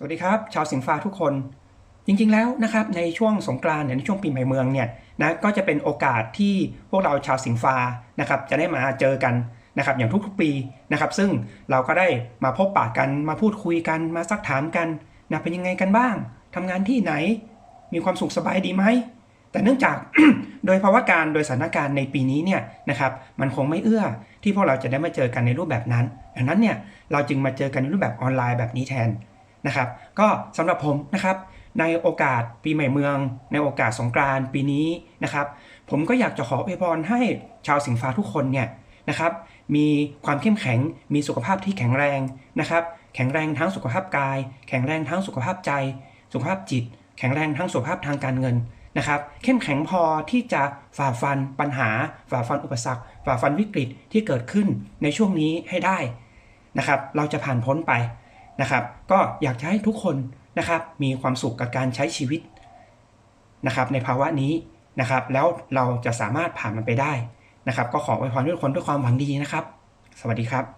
สวัสดีครับ ชาวสิงห์ฟ้าทุกคน จริงๆแล้วนะครับในช่วงสงกรานต์ในช่วงปีใหม่เมืองเนี่ยนะก็จะเป็นโอกาสที่พวกเราชาวสิงห์ฟ้านะครับจะได้มาเจอกันนะครับอย่างทุกๆปีนะครับ ซึ่งเราก็ได้มาพบปะกันมาพูดคุยกันมาซักถามกันนะเป็นยังไงกันบ้างทำงานที่ไหน มีความสุขสบายดีไหมแต่เนื่องจากโดยภาวะการโดยสถานการณ์ในปีนี้เนี่ยนะครับมันคงไม่เอื้อที่พวกเราจะได้มาเจอกันในรูปแบบนั้นดังนั้นเนี่ยเราจึงมาเจอกันในรูปแบบออนไลน์แบบนี้แทน นะครับ ก็สำหรับผมนะครับ ในโอกาสปีใหม่เมือง ในโอกาสสงกรานต์ปีนี้นะครับ ผมก็อยากจะขออวยพรให้ชาวสิงห์ฟ้าทุกคนเนี่ยนะครับ มีความเข้มแข็ง มีสุขภาพที่แข็งแรงนะครับ แข็งแรงทั้งสุขภาพกาย แข็งแรงทั้งสุขภาพใจ สุขภาพจิต แข็งแรงทั้งสุขภาพทางการเงินนะครับเข้มแข็งพอที่จะฝ่าฟันปัญหา ฝ่าฟันอุปสรรค ฝ่าฟันวิกฤตที่เกิดขึ้นในช่วงนี้ให้ได้นะครับ เราจะผ่านพ้นไป นะครับ ก็อยากจะให้ทุกคนนะครับมีความสุขกับการใช้ชีวิตนะครับ ในภาวะนี้นะครับ แล้วเราจะสามารถผ่านมันไปได้นะครับ ก็ขออวยพรทุกคนด้วยความหวังดีนะครับ สวัสดีครับ